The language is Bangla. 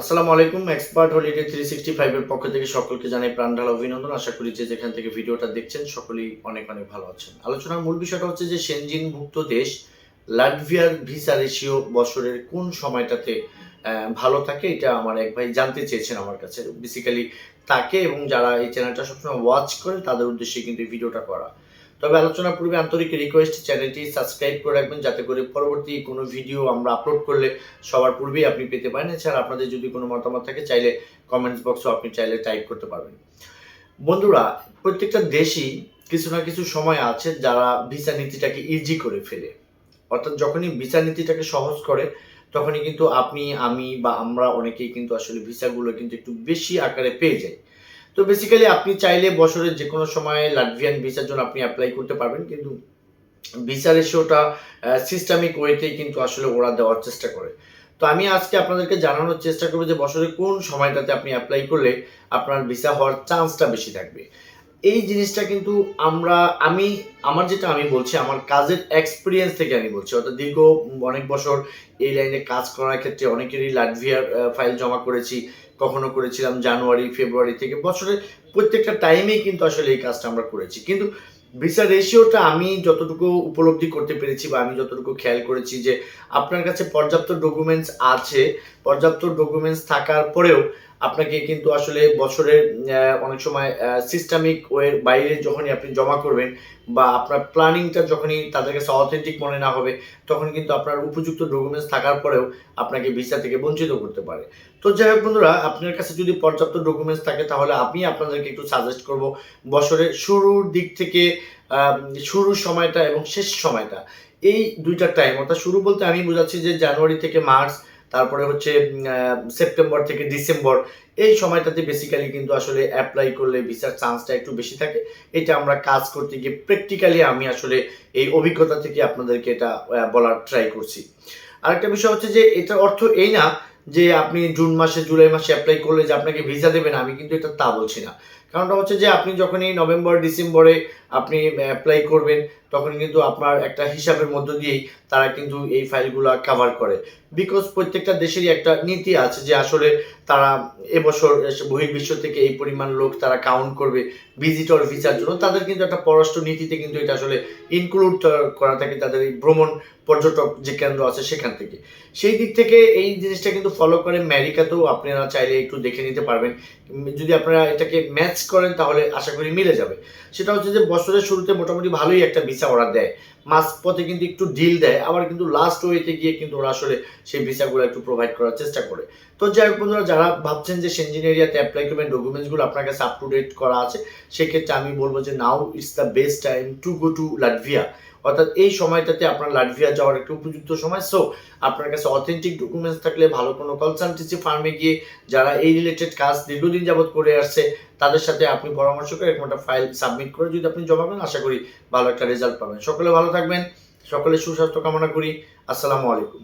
আসসালামু আলাইকুম এক্সপার্ট হলিডে থ্রি সিক্সটি ফাইভের পক্ষ থেকে সকলকে জানাই প্রাণ ঢালা অভিনন্দন। আশা করি যে যেখান থেকে ভিডিওটা দেখছেন, সকলেই অনেক অনেক ভালো আছেন। আলোচনার মূল বিষয়টা হচ্ছে যে সেনজিনভুক্ত দেশ লাটভিয়ার ভিসা রেশিও বছরের কোন সময়টাতে ভালো থাকে, এটা আমার এক ভাই জানতে চেয়েছেন আমার কাছে। বেসিক্যালি তাকে এবং যারা এই চ্যানেলটা সবসময় ওয়াচ করে, তাদের উদ্দেশ্যে কিন্তু এই ভিডিওটা করা। তবে আলোচনার পূর্বে আন্তরিক রিকোয়েস্ট চ্যানেলটি সাবস্ক্রাইব করে রাখবেন যাতে করে পরবর্তী কোনো ভিডিও আমরা আপলোড করলে সবার পূর্বেই আপনি পেতে পারেন। এছাড়া আপনাদের যদি কোনো মতামত থাকে, চাইলে কমেন্টস বক্সও আপনি চাইলে টাইপ করতে পারবেন। বন্ধুরা, প্রত্যেকটা দেশই কিছু না কিছু সময় আছে যারা ভিসা নীতিটাকে ইজি করে ফেলে। অর্থাৎ যখনই ভিসা নীতিটাকে সহজ করে, তখনই কিন্তু আপনি, আমি বা আমরা অনেকেই কিন্তু আসলে ভিসাগুলো কিন্তু একটু বেশি আকারে পেয়ে যাই। তো বেসিক্যালি আপনি চাইলে বছরের যে কোনো সময় লাটভিয়ান ভিসার জন্য আপনি অ্যাপ্লাই করতে পারবেন, কিন্তু ভিসা রেশিওটা সিস্টেমিক ওয়েতেই কিন্তু আসলে ওরা দেওয়ার চেষ্টা করে। তো আমি আজকে আপনাদেরকে জানানোর চেষ্টা করব যে বছরের কোন সময়টাতে আপনি অ্যাপ্লাই করলে আপনার ভিসা হওয়ার চান্সটা বেশি থাকবে। এই জিনিসটা কিন্তু আমরা, আমি, আমার যেটা আমি বলছি, আমার কাজের এক্সপিরিয়েন্স থেকে আমি বলছি। অর্থাৎ দীর্ঘ অনেক বছর এই লাইনে কাজ করার ক্ষেত্রে অনেকেরই লাটভিয়ার ফাইল জমা করেছি, কখনো করেছিলাম জানুয়ারি ফেব্রুয়ারি থেকে। বছরের প্রত্যেকটা টাইমেই কিন্তু আসলে এই কাজটা আমরা করেছি। কিন্তু ভিসা রেশিওটা আমি যতটুকু উপলব্ধি করতে পেরেছি বা আমি যতটুকু খেয়াল করেছি যে আপনার কাছে পর্যাপ্ত ডকুমেন্টস আছে, পর্যাপ্ত ডকুমেন্টস থাকার পরেও আপনাকে কিন্তু আসলে বছরের অনেক সময় সিস্টেমিক ওয়ের বাইরে যখনই আপনি জমা করবেন বা আপনার প্ল্যানিংটা যখনই তাদের কাছে অথেন্টিক মনে না হবে, তখন কিন্তু আপনার উপযুক্ত ডকুমেন্টস থাকার পরেও আপনাকে ভিসা থেকে বঞ্চিত করতে পারে। তো যাই হোক বন্ধুরা, আপনার কাছে যদি পর্যাপ্ত ডকুমেন্টস থাকে, তাহলে আমি আপনাদেরকে একটু সাজেস্ট করব বছরের শুরুর দিক থেকে শুরুর সময়টা এবং শেষ সময়টা। এই দুইটা টাইম অর্থাৎ শুরু বলতে আমি বোঝাচ্ছি যে জানুয়ারি থেকে মার্চ তারপরে হচ্ছে সেপ্টেম্বর থেকে ডিসেম্বর এই সময়টাতে বেসিক্যালি কিন্তু আসলে অ্যাপ্লাই করলে ভিসার চান্সটা একটু বেশি থাকে। এটা আমরা কাজ করতে গিয়ে প্র্যাকটিক্যালি আমি আসলে এই অভিজ্ঞতা থেকে আপনাদেরকে এটা বলার ট্রাই করছি। আরেকটা বিষয় হচ্ছে যে, এটার অর্থ এই না যে, আপনি জুন মাসে, জুলাই মাসে অ্যাপ্লাই করলে যে আপনাকে ভিসা দেবেন আমি কিন্তু এটা তা বলছি না। কারণটা হচ্ছে যে আপনি যখনই নভেম্বর ডিসেম্বরে আপনি অ্যাপ্লাই করবেন, তখন কিন্তু আপনার একটা হিসাবের মধ্য দিয়েই তারা কিন্তু এই ফাইলগুলো কাভার করে। বিকজ প্রত্যেকটা দেশেরই একটা নীতি আছে যে আসলে তারা এবছর বহির্বিশ্ব থেকে এই পরিমাণ লোক তারা কাউন্ট করবে ভিজিটর ভিসার জন্য। তাদের কিন্তু একটা পররাষ্ট্র নীতিতে কিন্তু এটা আসলে ইনক্লুড করা থাকে তাদের এই ভ্রমণ পর্যটক যে কেন্দ্র আছে সেখান থেকে। সেই দিক থেকে এই জিনিসটা কিন্তু ফলো করে আমেরিকাতেও আপনারা চাইলে একটু দেখে নিতে পারবেন। যদি আপনারা এটাকে ম্যাচ করেন তাহলে আশা করি মিলে যাবে। সেটা হচ্ছে যে বছরের শুরুতে মোটামুটি ভালোই একটা ভিসা অর্ডার দেয়। মাস পথে কিন্তু একটু ডিল দেয়, আবার কিন্তু লাস্ট ওয়েতে গিয়ে কিন্তু ওরা আসলে সেই ভিসাগুলো একটু প্রোভাইড করার চেষ্টা করে। তো যাই হোক বন্ধুরা, যারা ভাবছেন যে সেঞ্জিন এরিয়াতে অ্যাপ্লাই করবেন ডকুমেন্টসগুলো আপনার কাছে আপ টু ডেট করা আছে, সেক্ষেত্রে আমি বলব যে now it's the best time to go to Latvia অর্থাৎ এই সময়টাতে আপনার লাটভিয়া যাওয়ার একটা উপযুক্ত সময়। সো আপনার কাছে অথেন্টিক ডকুমেন্টস থাকলে ভালো কোনো কনসালটেন্সি ফার্মে গিয়ে যারা এই রিলেটেড কাজ দীর্ঘদিন যাবত করে আসছে, তাদের সাথে আপনি পরামর্শ করে একটা ফাইল সাবমিট করে যদি আপনি জমা করেন, আশা করি ভালো একটা রেজাল্ট পাবেন। সকলে ভালো থাকবেন। সকলে সুস্বাস্থ্য কামনা করি। আসসালামু আলাইকুম।